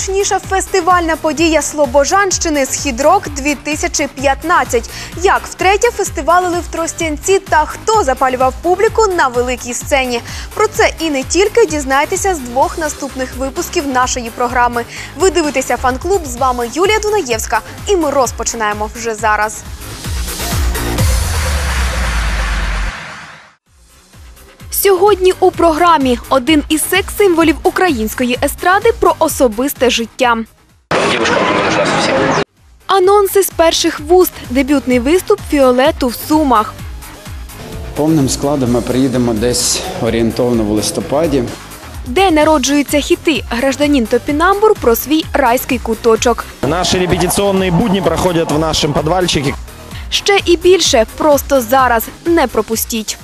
Найгучніша фестивальна подія Слобожанщини Східрок 2015. Як втретє фестивалили в Тростянці та хто запалював публіку на великій сцені. Про це і не тільки дізнайтеся з двох наступних випусків нашої програми. Ви дивитеся фан-клуб. З вами Юлія Дунаєвська, і ми розпочинаємо вже зараз. Сьогодні у програмі один із секс-символів української естради про особисте життя. Девушка не нужна совсем. Анонси з перших вуст, дебютний виступ Фіолету в Сумах. Повним складом ми приїдемо десь орієнтовно в листопаді. Де народжуються хіти, гражданін Топінамбур про свій райський куточок. Наши репетиционные будни проходят в нашем подвальчике. Ще і більше просто зараз не пропустіть.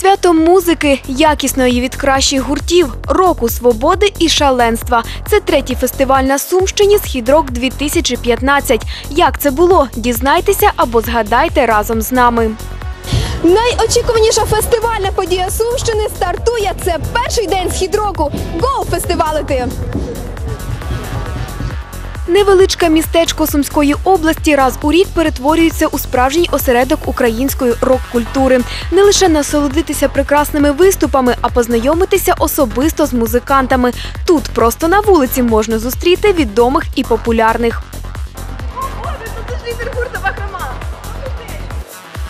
Свято музики, якісної від кращих гуртів, року свободи і шаленства. Це третій фестиваль на Сумщині «Східрок 2015. Як це було? Дізнайтеся або згадайте разом з нами. Найочікуваніша фестивальна подія Сумщини стартує. Це перший день східроку. Гоу фестивалити! Невеличке містечко Сумської області раз у рік перетворюється у справжній осередок української рок-культури. Не лише насолодитися прекрасними виступами, а познайомитися особисто з музикантами. Тут просто на вулиці можна зустріти відомих і популярних.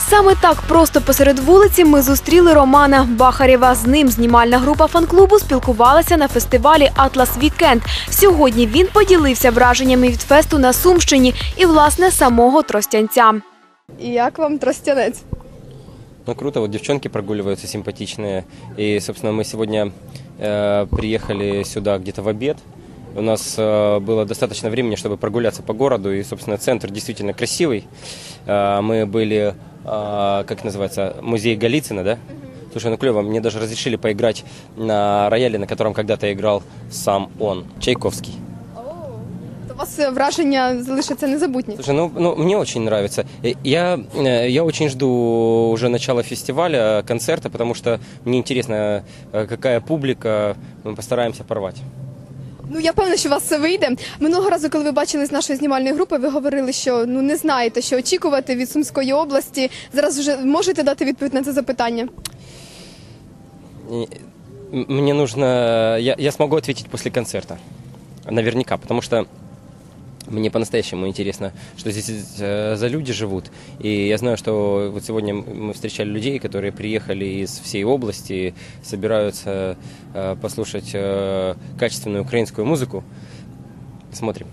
Саме так просто посеред вулиці ми зустріли Романа Бахарєва. З ним знімальна група фан-клубу спілкувалася на фестивалі Атлас Вікенд. Сьогодні він поділився враженнями від фесту на Сумщині і власне самого Тростянця. І як вам тростянець? Ну круто, вот девчонки прогуливаются симпатичные. И, собственно, мы сегодня э, приехали сюда где-то в обед. У нас э, было достаточно времени, чтобы прогуляться по городу. И, собственно, центр действительно красивый. Э, мы были, э, как называется, музей Голицына, да? Слушай, ну клево, мне даже разрешили поиграть на рояле, на котором когда-то играл сам он, Чайковский. У вас враження залишаться незабутні. Слушай, ну, ну мне очень нравится. Я, я очень жду уже начала фестиваля, концерта, потому что мне интересно, какая публика. Мы постараемся порвать. Ну я певна, що у вас все вийде. Минулого разу, коли ви бачили з нашої знімальної групи, ви говорили, що ну не знаєте, що очікувати від Сумської області. Зараз вже можете дати відповідь на це запитання. Мне нужно... Я, я смогу ответить после концерта. Наверняка, потому что мне по-настоящему интересно, что здесь э, за люди живут. И я знаю, что вот сегодня мы встречали людей, которые приехали из всей области, собираются э, послушать э, качественную украинскую музыку. Смотрим.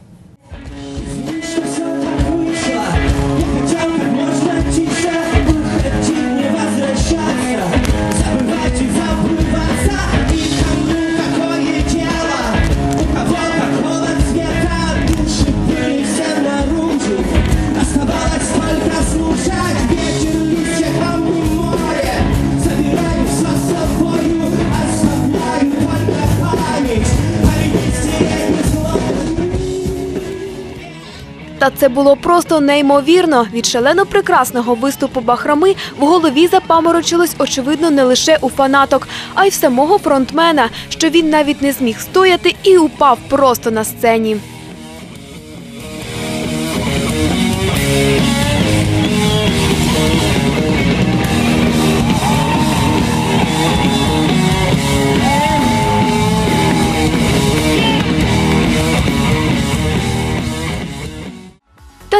Та це було просто неймовірно. Від шалено прекрасного виступу Бахрами в голові запаморочилось очевидно не лише у фанаток, а й в самого фронтмена, що він навіть не зміг стояти і упав просто на сцені.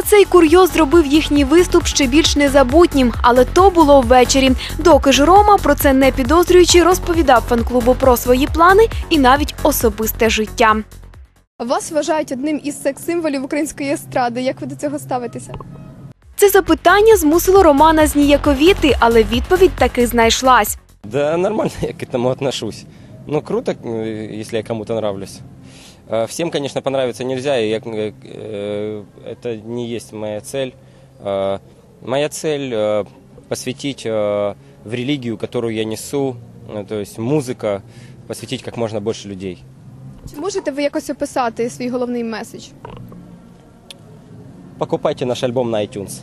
Цей курйоз зробив їхній виступ ще більш незабутнім, але то було ввечері. Доки ж Рома, про це не підозрюючи, розповідав фан-клубу про свої плани і навіть особисте життя. Вас вважають одним із секс-символів української естради. Як ви до цього ставитеся? Це запитання змусило Романа зніяковіти, але відповідь таки знайшлась. Да нормально я к этому отношусь. Ну, круто, если я кому-то нравлюсь. Э, Всем, конечно, понравиться нельзя, и я, э, э, это не есть моя цель. Э, Моя цель э, посвятить э, в религию, которую я несу, э, то есть музыка, посвятить как можно больше людей. Чи можете ви якось описати свій головний меседж? Покупайте наш альбом на iTunes.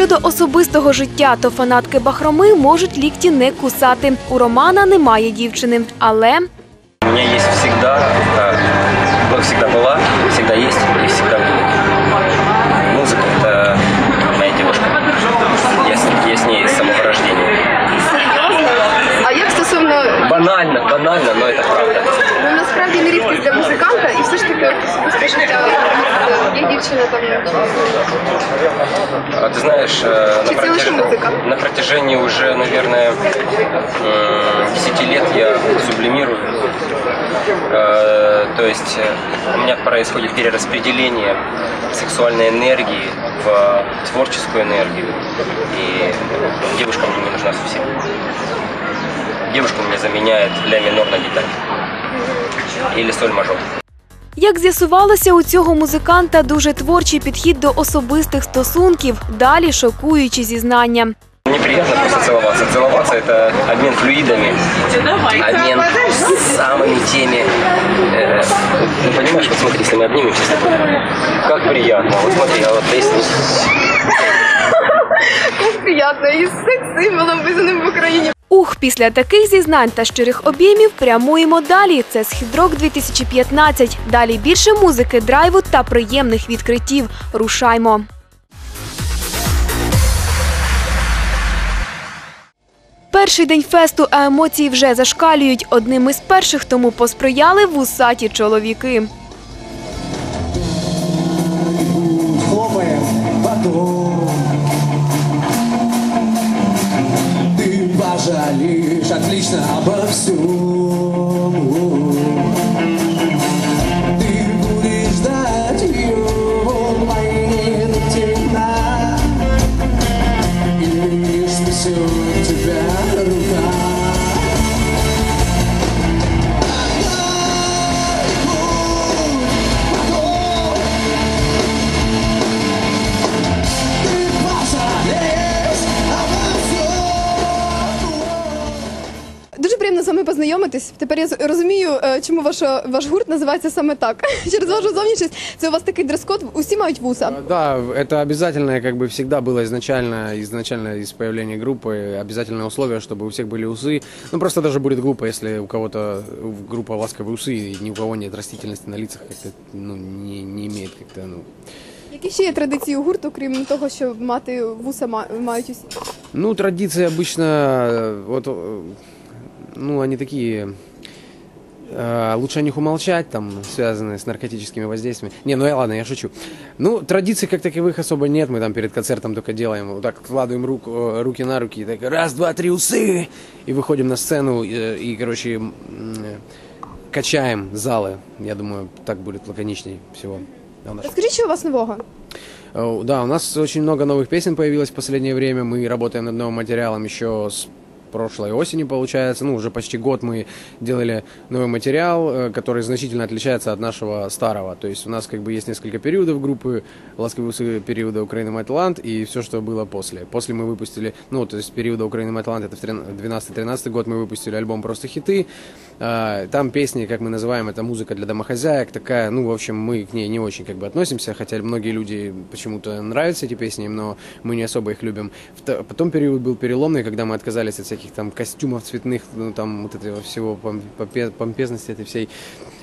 Щодо особистого життя, то фанатки Бахроми можуть лікті не кусати. У Романа немає дівчини, але У мене є завжди, завжди була, завжди была, там А ты знаешь, э, на, музика? на протяжении уже, наверное, м, 10 лет я сублимирую. Э, То есть э, у меня происходит перераспределение сексуальной энергии в творческую энергию. И девушка мне не нужна совсем. Девушка мне заменяет ля минор на гитаре. Или соль мажор. Як з'ясувалося, у цього музиканта дуже творчий підхід до особистих стосунків. Далі шокуючі зізнання. Мне приятно просто целоваться. Целоваться это обмен флюидами, обмен самыми теми. э, ну понимаешь, вот смотри, если мы обнимемся с тобой, как приятно. Вот смотри, а вот если приємно і секс-символом визнаним в Україні. Ух, після таких зізнань та щирих обіймів прямуємо далі. Це східрок 2015. Далі більше музики, драйву та приємних відкриттів. Рушаймо. Перший день фесту, а емоції вже зашкалюють. Одним із перших тому посприяли вусаті чоловіки. Пожалеешь отлично обо всем. Ты будешь ждать ее в моей темна. И лишь спасет тебя вами познайомитись. Тепер я з- розумію, е, чому ваш, ваш гурт називається саме так. Через вашу зовнішність. Це у вас такий дрес-код, усі мають вуса. Да, это обязательное, как бы всегда было изначально, изначально из появления группы, обязательное условие, чтобы у всех были усы. Ну, просто даже будет глупо, если у кого-то в- группа ласковые усы, и ни у кого нет растительности на лицах, как-то, ну, не, не имеет как-то, ну... Які ще є традиції у гурту, крім того, що мати вуса ма- мають усі? Ну, традиции обычно, э, вот, э, ну, они такие... э, Лучше о них умолчать, там, связанные с наркотическими воздействиями. Не, ну я ладно, я шучу. Ну, традиций как таковых особо нет. Мы там перед концертом только делаем, вот так вкладываем руку, э, руки на руки, и так раз, два, три, усы! И выходим на сцену, э, и, короче, качаем залы. Я думаю, так будет лаконичней всего. Розкажіть, що у вас нового? Да, у нас очень много новых песен появилось в последнее время. Мы работаем над новым материалом еще с прошлой осени, получается. Ну, уже почти год мы делали новый материал, э, который значительно отличается от нашего старого. То есть у нас как бы есть несколько периодов группы «Ласковые усы» периода Украины Маталант и все, что было после. После мы выпустили, ну, то есть периода Украины Маталант, это в 12-13 год мы выпустили альбом «Просто хиты». А, Там песни, как мы называем, это музыка для домохозяек, такая, ну, в общем, мы к ней не очень как бы относимся, хотя многие люди почему-то нравятся эти песни, но мы не особо их любим. Потом период был переломный, когда мы отказались от всяких там костюмов цветных, ну, там вот этого всего пом- помпе- помпезности этой всей.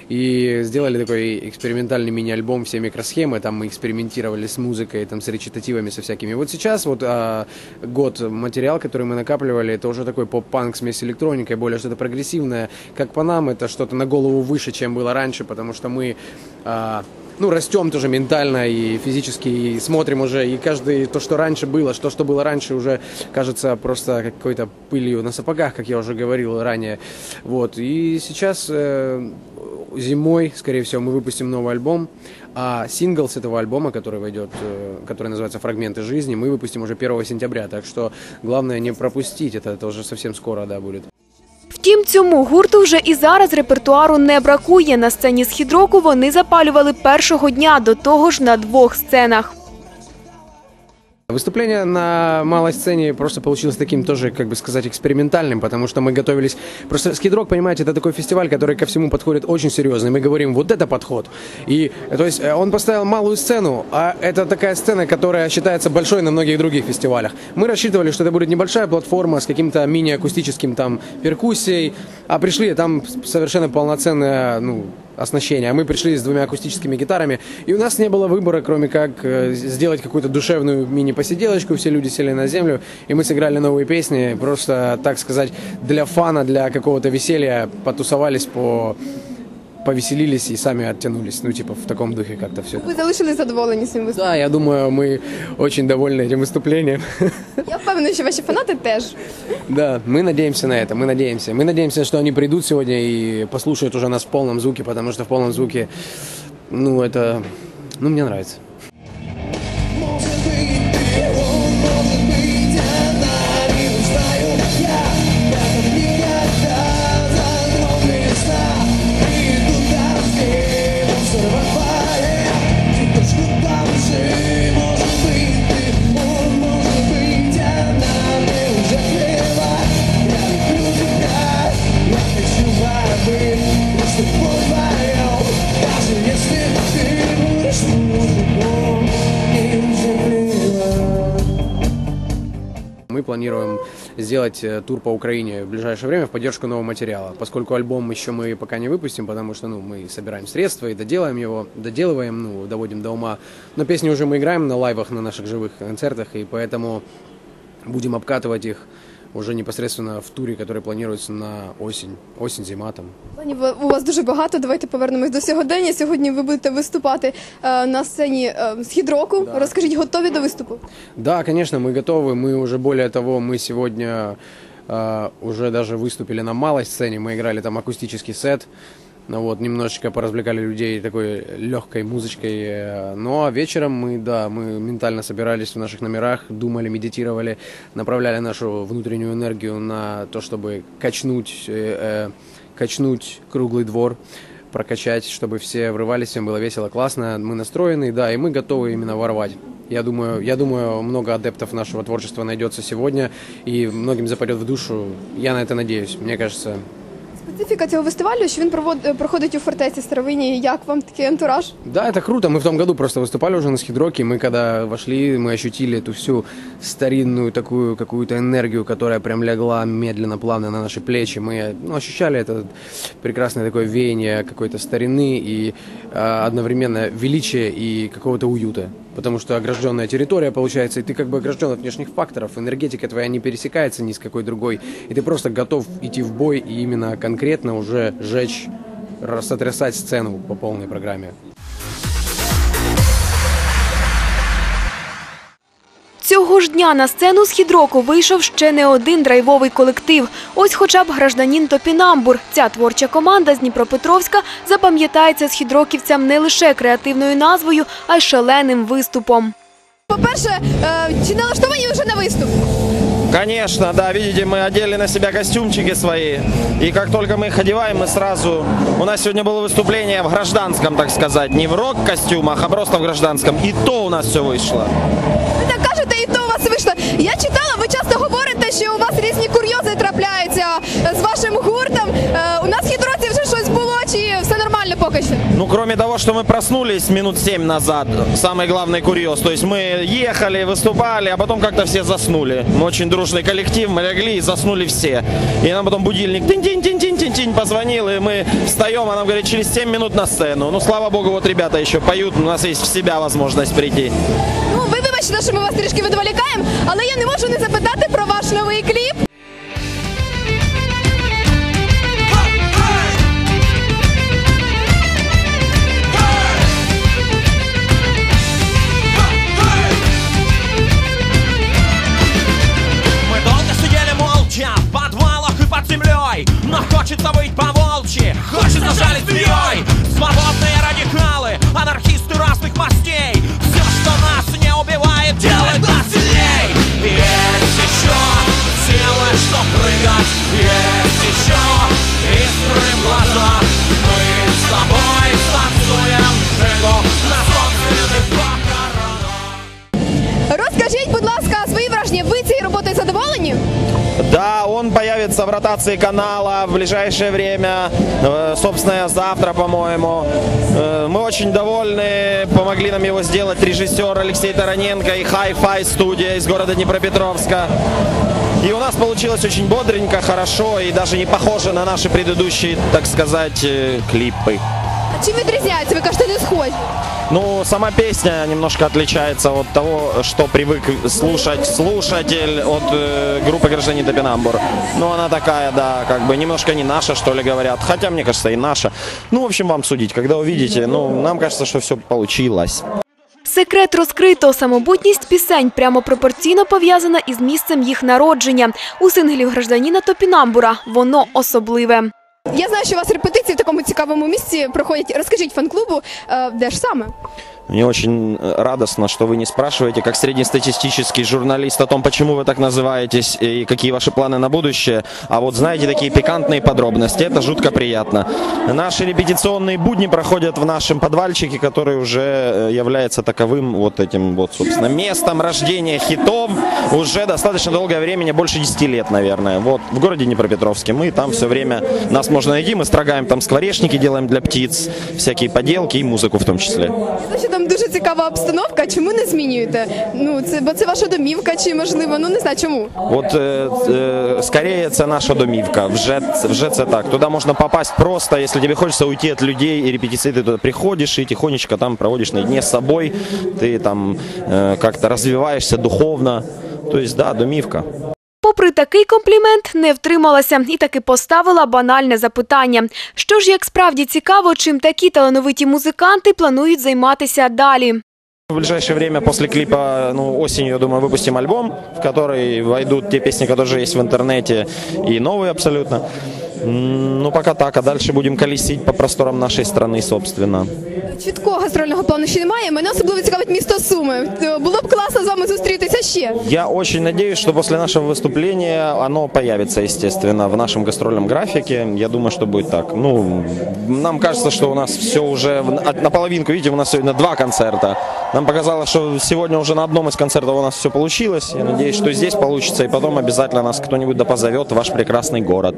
И сделали такой экспериментальный мини-альбом «Все микросхемы», там мы экспериментировали с музыкой, там с речитативами, со всякими. Вот сейчас вот а, год материал, который мы накапливали, это уже такой поп-панк смесь с электроникой, более что-то прогрессивное. Как по нам, это что-то на голову выше, чем было раньше, потому что мы а, ну, растем тоже ментально и физически, и смотрим уже, и каждый, то, что раньше было, что, что было раньше, уже кажется просто какой-то пылью на сапогах, как я уже говорил ранее. Вот, и сейчас э, зимой, скорее всего, мы выпустим новый альбом, а сингл с этого альбома, который войдет, э, который называется «Фрагменты жизни», мы выпустим уже 1 сентября, так что главное не пропустить, это, это уже совсем скоро, да, будет. Втім, цьому гурту вже і зараз репертуару не бракує. На сцені з хідроку вони запалювали першого дня, до того ж на двох сценах. Выступление на малой сцене просто получилось таким тоже, как бы сказать, экспериментальным, потому что мы готовились... Просто скидрок, понимаете, это такой фестиваль, который ко всему подходит очень серьезно. И мы говорим, вот это подход. И, то есть, э, он поставил малую сцену, а это такая сцена, которая считается большой на многих других фестивалях. Мы рассчитывали, что это будет небольшая платформа с каким-то мини-акустическим там перкуссией, а пришли, там совершенно полноценная, ну, оснащение. А мы пришли с двумя акустическими гитарами, и у нас не было выбора, кроме как э, сделать какую-то душевную мини-посиделочку. Все люди сели на землю, и мы сыграли новые песни, просто, так сказать, для фана, для какого-то веселья потусовались по повеселились и сами оттянулись. Ну, типа, в таком духе как-то все. Ви залишились задоволені цим виступом? Да, я думаю, мы очень довольны этим выступлением. Я впевнена, що ваші фанати теж. Да, мы надеемся на это, мы надеемся. Мы надеемся, что они придут сегодня и послушают уже нас в полном звуке, потому что в полном звуке, ну, это, ну, мне нравится. Планируем сделать э, тур по Украине в ближайшее время в поддержку нового материала, поскольку альбом еще мы пока не выпустим, потому что ну, мы собираем средства и доделаем его, доделываем, ну, доводим до ума. Но песни уже мы играем на лайвах, на наших живых концертах, и поэтому будем обкатывать их уже непосредственно в туре, который планируется на осень, осень-зима там. Планів у вас дуже багато. Давайте повернемось до сьогодення. Сьогодні ви будете виступати е, на сцені е, з хідроку. Розкажіть, готові до виступу? Да, конечно, мы готовы. Мы уже более того, мы сегодня э, уже даже выступили на малой сцене. Мы играли там акустический сет. Ну вот, немножечко поразвлекали людей такой легкой музычкой. э, Ну а вечером мы, да, мы ментально собирались в наших номерах, думали, медитировали, направляли нашу внутреннюю энергию на то, чтобы качнуть, э, э, качнуть круглый двор прокачать, чтобы все врывались, всем было весело, классно. Мы настроены, да, и мы готовы именно ворвать. Я думаю, я думаю, много адептов нашего творчества найдется сегодня, и многим западет в душу. Я на это надеюсь. Мне кажется, Специфіка цього фестивалю, що він провод- е, проходить у фортеці Старовині. Як вам такий антураж? Да, это круто. Мы в том году просто выступали уже на скидроке. Мы когда вошли, мы ощутили эту всю старинную такую какую-то энергию, которая прям легла медленно, плавно на наши плечи. Мы ну, ощущали это прекрасное такое веяние какой-то старины и э, одновременно величия и какого-то уюта. Потому что огражденная территория получается, и ты как бы огражден от внешних факторов. Энергетика твоя не пересекается ни с какой другой. И ты просто готов идти в бой и именно конкретно уже жечь, сотрясать сцену по полной программе. Цього ж дня на сцену з хідроку вийшов ще не один драйвовий колектив. Ось хоча б гражданін Топінамбур. Ця творча команда з Дніпропетровська запам'ятається з хідроківцям не лише креативною назвою, а й шаленим виступом. По-перше, е, чи налаштовані вже на виступ? Конечно, да, видите, мы одели на себя костюмчики свои. И как только мы их одеваем, мы сразу... У нас сегодня было выступление в гражданском, так сказать. Не в рок-костюмах, а просто в гражданском. И то у нас все вышло. Я читала, ви часто говорите, що у вас різні курйози трапляються е, з вашим гуртом. Е, У нас в хідроці вже щось було, чи все нормально поки що? Ну, кроме того, что мы проснулись минут семь назад, самый главный курьез. То есть мы ехали, выступали, а потом как-то все заснули. Мы очень дружный коллектив, мы легли и заснули все. И нам потом будильник тинь-тинь-тинь-тинь-тинь позвонил, и мы встаем, а нам говорит, через 7 минут на сцену. Ну, слава богу, вот ребята еще поют, у нас есть в себя возможность прийти. Ну, ви вибачте, що ми вас трішки відволікаємо, але я не можу не запитати про ваш новий кліп. Мы долго сидели молча в подвалах и под землей Но хочется быть по-волчьи, хочется жалить змеей Свободные радикалы, анархисты разных мастей Все, что умеет делать нас сильней Есть еще силы, чтоб прыгать. Есть еще искры в глаза Мы с тобой танцуем. Жигу на собственных похоронах Розкажіть, будь ласка, свої враження. Ви цією роботою задоволені? Да, ротации канала в ближайшее время, э, собственно, завтра, по-моему. Э, Мы очень довольны, помогли нам его сделать режиссер Алексей Тараненко и Hi-Fi студия из города Днепропетровска. И у нас получилось очень бодренько, хорошо и даже не похоже на наши предыдущие, так сказать, э, клипы. А чим відрізняється? Ви кажете, не схожі. Ну, сама песня немножко отличается от того, что привык слушать слушатель от э, группы «Гражданин Топинамбур». Ну, она такая, да, как бы немножко не наша, что ли, говорят. Хотя, мне кажется, и наша. Ну, в общем, вам судить. Когда увидите, ну, нам кажется, что все получилось. Секрет розкрито. Самобутність пісень прямо пропорційно пов'язана із місцем їх народження. У синглів гражданіна Топінамбура воно особливе. Я знаю, що у вас репетиції в такому цікавому місці проходять. Розкажіть фан-клубу, е, де ж саме? Мне очень э, радостно, что вы не спрашиваете, как среднестатистический журналист, о том, почему вы так называетесь и какие ваши планы на будущее. А вот знаете, такие пикантные подробности, это жутко приятно. Наши репетиционные будни проходят в нашем подвальчике, который уже э, является таковым вот этим вот, собственно, местом рождения хитов уже достаточно долгое время, больше 10 лет, наверное. Вот, в городе Днепропетровске. Мы там все время, нас можно найти, мы строгаем там скворечники, делаем для птиц, всякие поделки и музыку в том числе. Там дуже цікава обстановка. Чому не змінюєте? Ну, це бо це ваша домівка, чи можливо, ну не знаю чому. От е, е, скорее це наша домівка. Вже, вже це так. Туди можна попасть просто, якщо тобі хочеться уйти від людей і репетиції, ти туди приходиш і тихонечко там проводиш наедине з собою, ти там е, як-то розвиваєшся духовно. Тобто, да, домівка. Попри такий комплімент, не втрималася і таки поставила банальне запитання. Що ж як справді цікаво, чим такі талановиті музиканти планують займатися далі? В ближайшее время после клипа, ну, осенью, я думаю, выпустим альбом, в который войдут те песни, которые уже есть в интернете, и новые абсолютно. М, Ну, пока так, а дальше будем колесить по просторам нашей страны, собственно. Чіткого гастрольного плану ще немає. Мене особливо цікавить місто Суми. Е, Було б класно з вами зустрітися ще. Я очень надеюсь, что после нашего выступления оно появится, естественно, в нашем гастрольном графике. Я думаю, что будет так. Ну, нам кажется, что у нас все уже в- от- наполовинку. Видите, у нас сегодня два концерта. Нам показалось, что сегодня уже на одном из концертов у нас все получилось. Я надеюсь, что и здесь получится, и потом обязательно нас кто-нибудь да позовет в ваш прекрасный город.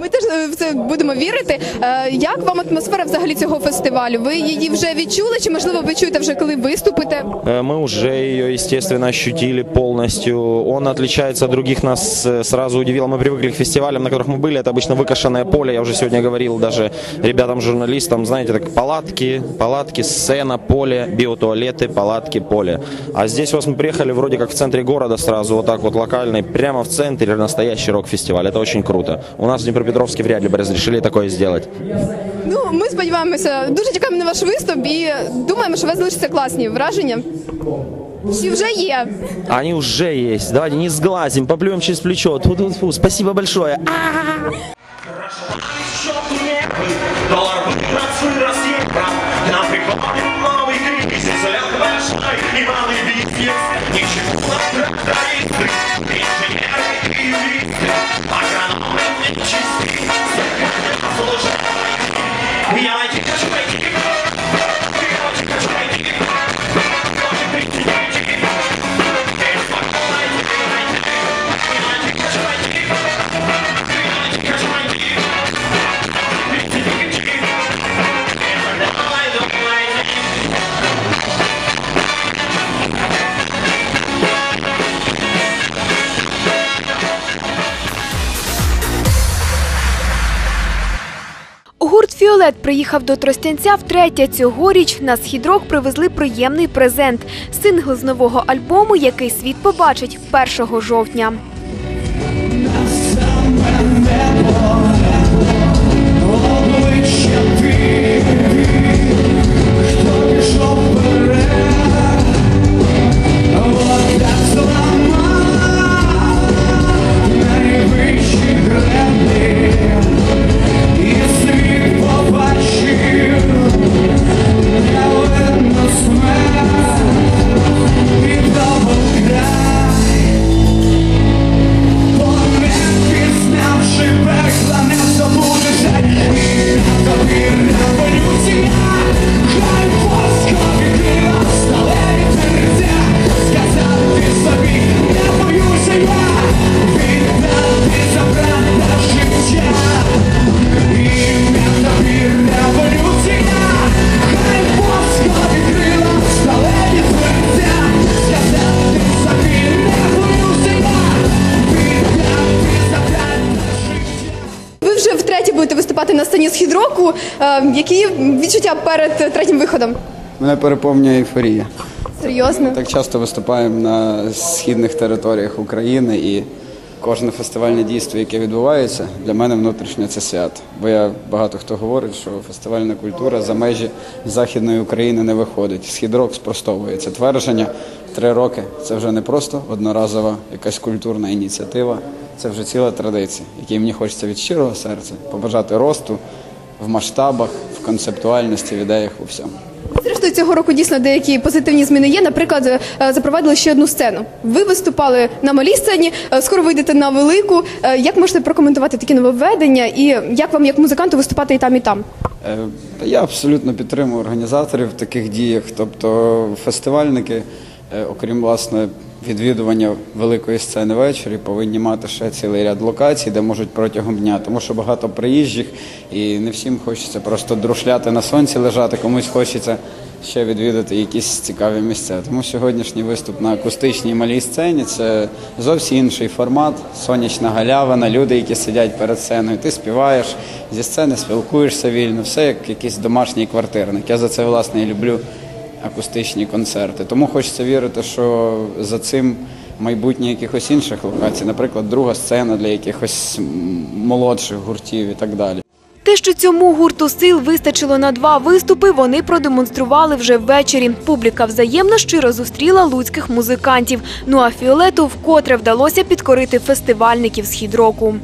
Ми теж е, в це будемо вірити. Е, Як вам атмосфера взагалі цього фестивалю? Ви її вже відчули? Чи можливо ви чуєте вже коли виступите? Э, Мы уже ее, естественно, ощутили полностью. Он отличается от других, нас э, сразу удивило. Мы привыкли к фестивалям, на которых мы были. Это обычно выкошенное поле. Я уже сегодня говорил даже ребятам-журналистам, знаете, так палатки, палатки, сцена, поле, биотуалеты, палатки, поле. А здесь вот мы приехали вроде как в центре города сразу, вот так вот локальный, прямо в центре настоящий рок-фестиваль. Это очень круто. У нас в Днепропетровске вряд ли бы разрешили такое сделать. Ну ми сподіваємося, дуже чекаємо на ваш виступ і думаємо, що у вас залишаться класні враження. Чи вже є? Они уже есть. Давайте не сглазим, поплюем через плечо. Тьфу-тьфу-тьфу. Спасибо большое. Доллар Фіолет приїхав до Тростянця втретє. Цьогоріч на східрок привезли приємний презент сингл з нового альбому, який світ побачить 1 жовтня. Наповнення східроку. Е, які відчуття перед третім виходом? Мене переповнює ейфорія. Серйозно? Так часто виступаємо на східних територіях України і кожне фестивальне дійство, яке відбувається, для мене внутрішнє це свято. Бо я багато хто говорить, що фестивальна культура за межі Західної України не виходить. Східрок спростовує це твердження. Три роки це вже не просто одноразова якась культурна ініціатива, це вже ціла традиція, якій мені хочеться від щирого серця побажати росту в масштабах, в концептуальності, в ідеях у всьому. Зрештою, цього року дійсно деякі позитивні зміни є. Наприклад, е, запровадили ще одну сцену. Ви виступали на малій сцені, е, скоро вийдете на велику. Е, Як можете прокоментувати такі нововведення і як вам, як музиканту, виступати і там, і там? Я абсолютно підтримую організаторів в таких діях. Тобто фестивальники, окрім власне відвідування великої сцени ввечері, повинні мати ще цілий ряд локацій, де можуть протягом дня, тому що багато приїжджих і не всім хочеться просто друшляти на сонці лежати, комусь хочеться ще відвідати якісь цікаві місця. Тому сьогоднішній виступ на акустичній малій сцені це зовсім інший формат, сонячна галявина, люди, які сидять перед сценою. Ти співаєш зі сцени, спілкуєшся вільно, все як якийсь домашній квартирник. Я за це власне і люблю акустичні концерти. Тому хочеться вірити, що за цим майбутнє якихось інших локацій, наприклад, друга сцена для якихось молодших гуртів і так далі. Те, що цьому гурту сил вистачило на два виступи, вони продемонстрували вже ввечері. Публіка взаємно щиро зустріла луцьких музикантів. Ну а Фіолету вкотре вдалося підкорити фестивальників схід року.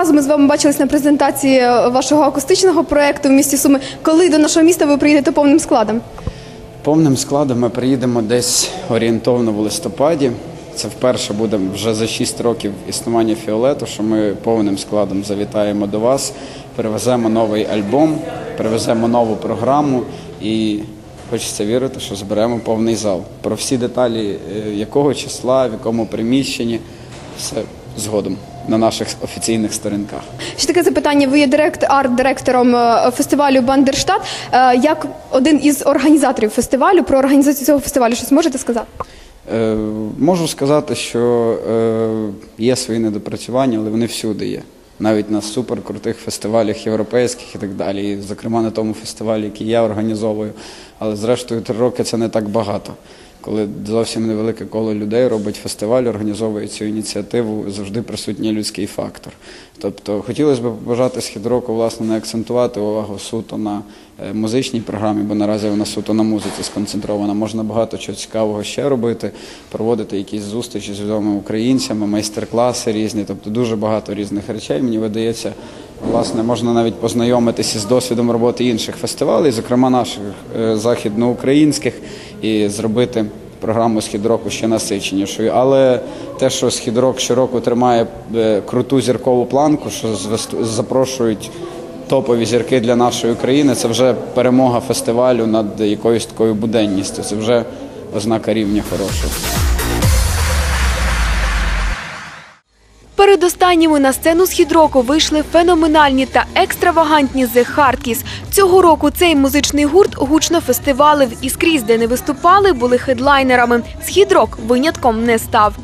Разу ми з вами бачились на презентації е, вашого акустичного проекту в місті Суми. Коли до нашого міста ви приїдете повним складом? Повним складом ми приїдемо десь орієнтовно в листопаді. Це вперше буде вже за 6 років існування Фіолету, що ми повним складом завітаємо до вас, привеземо новий альбом, привеземо нову програму і хочеться вірити, що зберемо повний зал. Про всі деталі, е, якого числа, в якому приміщенні, все згодом на наших офіційних сторінках. Ще таке запитання. Ви є директ арт-директором е, фестивалю Бандерштат. Е, Як один із організаторів фестивалю про організацію цього фестивалю щось можете сказати? Е, Можу сказати, що е, є свої недопрацювання, але вони всюди є. Навіть на суперкрутих фестивалях європейських і так далі. І, зокрема, на тому фестивалі, який я організовую. Але зрештою три роки це не так багато. Коли зовсім невелике коло людей робить фестиваль, організовує цю ініціативу, завжди присутній людський фактор. Тобто хотілося б побажати схід року, власне, не акцентувати увагу суто на е, музичній програмі, бо наразі вона суто на музиці сконцентрована. Можна багато чого цікавого ще робити, проводити якісь зустрічі з відомими українцями, майстер-класи різні, тобто дуже багато різних речей. Мені видається, власне, можна навіть познайомитися з досвідом роботи інших фестивалей, зокрема наших е, західноукраїнських, і зробити програму східроку ще насиченішою. Але те, що східрок щороку тримає е, круту зіркову планку, що запрошують топові зірки для нашої країни, це вже перемога фестивалю над якоюсь такою буденністю. Це вже ознака рівня хорошого. Передостанніми на сцену східроку вийшли феноменальні та екстравагантні The Hardkiss. Цього року цей музичний гурт гучно фестивалив і скрізь, де не виступали, були хедлайнерами. Східрок винятком не став.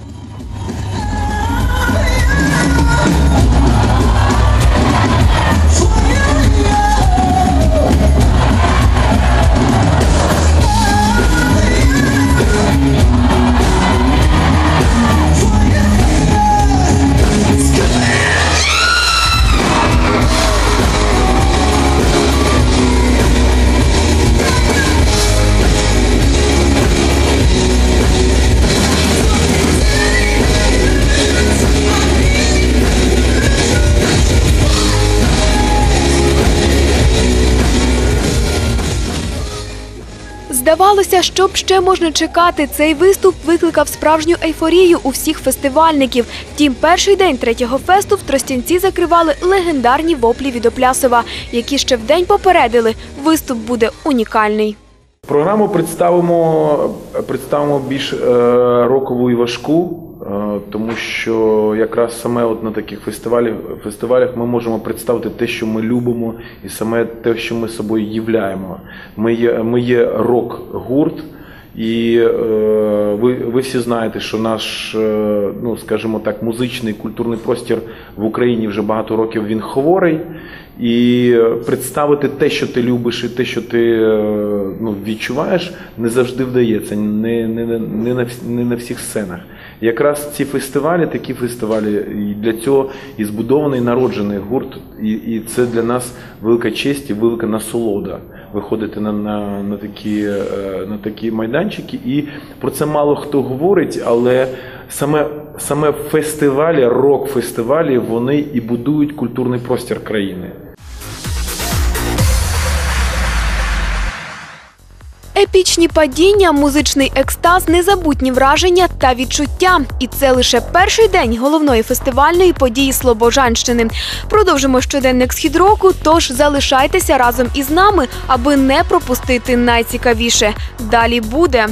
Здавалося, що б ще можна чекати. Цей виступ викликав справжню ейфорію у всіх фестивальників. Втім, перший день третього фесту в Тростянці закривали легендарні воплі від Оплясова, які ще вдень попередили. Виступ буде унікальний. Програму представимо, представимо більш е, рокову і важку. Е, Тому що якраз саме от на таких фестивалях, фестивалях ми можемо представити те, що ми любимо, і саме те, що ми собою являємо. Ми є, ми є рок-гурт, і е, ви, ви всі знаєте, що наш, е, ну скажімо так, музичний культурний простір в Україні вже багато років він хворий. І представити те, що ти любиш, і те, що ти е, ну, відчуваєш, не завжди вдається, не, не, не, на, не на всіх сценах. Якраз ці фестивалі, такі фестивалі, і для цього і збудований народжений гурт, і, і це для нас велика честь і велика насолода виходити на, на, на, такі, е, на такі майданчики. І про це мало хто говорить, але саме, саме фестивалі, рок-фестивалі, вони і будують культурний простір країни. Епічні падіння, музичний екстаз, незабутні враження та відчуття. І це лише перший день головної фестивальної події Слобожанщини. Продовжимо щоденник схід року, тож залишайтеся разом із нами, аби не пропустити найцікавіше. Далі буде.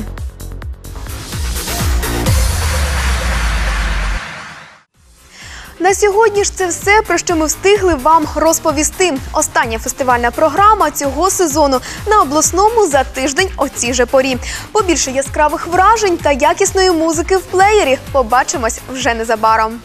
На сьогодні ж це все, про що ми встигли вам розповісти. Остання фестивальна програма цього сезону на обласному за тиждень о цій же порі. Побільше яскравих вражень та якісної музики в плеєрі. Побачимось вже незабаром.